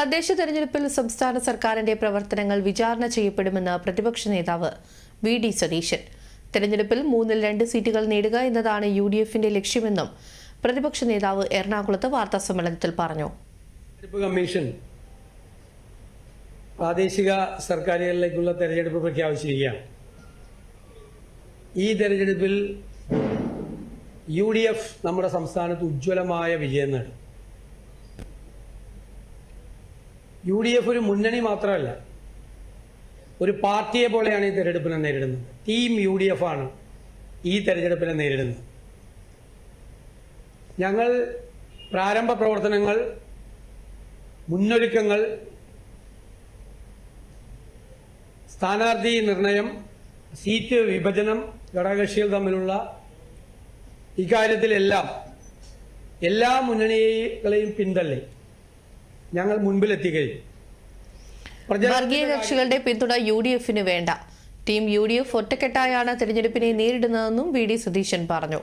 തദ്ദേശ തെരഞ്ഞെടുപ്പിൽ സംസ്ഥാന സർക്കാരിന്റെ പ്രവർത്തനങ്ങൾ വിചാരണ ചെയ്യപ്പെടുമെന്ന് പ്രതിപക്ഷ നേതാവ് വി ഡി സതീശൻ. തെരഞ്ഞെടുപ്പിൽ മൂന്നിൽ രണ്ട് സീറ്റുകൾ നേടുക എന്നതാണ് യു ഡി എഫിന്റെ ലക്ഷ്യമെന്നും പ്രതിപക്ഷ നേതാവ് എറണാകുളത്ത് വാർത്താസമ്മേളനത്തിൽ പറഞ്ഞു. തെരഞ്ഞെടുപ്പ് കമ്മീഷൻ പ്രാദേശിക സർക്കാരുകളിലേക്കുള്ള തെരഞ്ഞെടുപ്പ് പ്രഖ്യാപിച്ചിരിക്കുകയാണ് ഈ തെരഞ്ഞെടുപ്പിൽ യു ഡി എഫ് നമ്മുടെ സംസ്ഥാനത്ത് ഉജ്ജ്വലമായ വിജയം നേടും. യു ഡി എഫ് ഒരു മുന്നണി മാത്രമല്ല ഒരു പാർട്ടിയെ പോലെയാണ് ഈ തെരഞ്ഞെടുപ്പിനെ നേരിടുന്നത്. ടീം യു ഡി എഫ് ആണ് ഈ തെരഞ്ഞെടുപ്പിനെ നേരിടുന്നത്. ഞങ്ങൾ പ്രാരംഭ പ്രവർത്തനങ്ങൾ മുന്നൊരുക്കങ്ങൾ സ്ഥാനാർത്ഥി നിർണയം സീറ്റ് വിഭജനം ഘടകകക്ഷികൾ തമ്മിലുള്ള ഇക്കാര്യത്തിലെല്ലാം എല്ലാ മുന്നണികളെയും പിന്തള്ളി. ഞങ്ങൾ മുൻപിലെത്തിക്കഴിഞ്ഞു വർഗീയ കക്ഷികളുടെ പിന്തുണ യു ഡി എഫിന് വേണ്ട. ടീം യു ഡി എഫ് ഒറ്റക്കെട്ടായാണ് തെരഞ്ഞെടുപ്പിനെ നേരിടുന്നതെന്നും വി ഡി സതീശൻ പറഞ്ഞു.